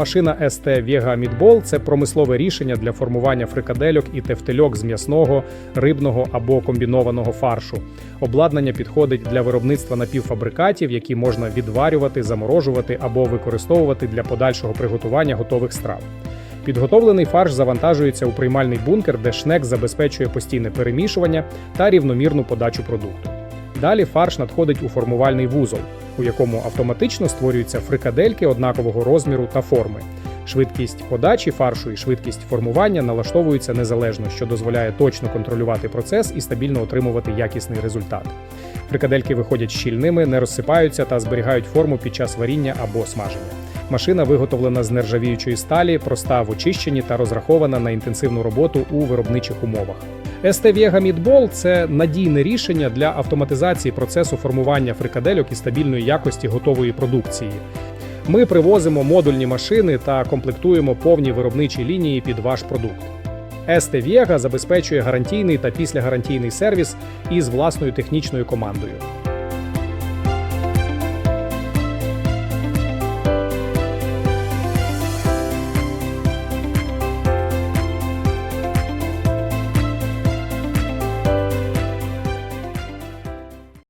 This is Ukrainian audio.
Машина ST Vega Meatball – це промислове рішення для формування фрикадельок і тефтельок з м'ясного, рибного або комбінованого фаршу. Обладнання підходить для виробництва напівфабрикатів, які можна відварювати, заморожувати або використовувати для подальшого приготування готових страв. Підготовлений фарш завантажується у приймальний бункер, де шнек забезпечує постійне перемішування та рівномірну подачу продукту. Далі фарш надходить у формувальний вузол, у якому автоматично створюються фрикадельки однакового розміру та форми. Швидкість подачі фаршу і швидкість формування налаштовуються незалежно, що дозволяє точно контролювати процес і стабільно отримувати якісний результат. Фрикадельки виходять щільними, не розсипаються та зберігають форму під час варіння або смаження. Машина виготовлена з нержавіючої сталі, проста в очищенні та розрахована на інтенсивну роботу у виробничих умовах. ST Vega Meatball – це надійне рішення для автоматизації процесу формування фрикадельок і стабільної якості готової продукції. Ми привозимо модульні машини та комплектуємо повні виробничі лінії під ваш продукт. ST Vega забезпечує гарантійний та післягарантійний сервіс із власною технічною командою.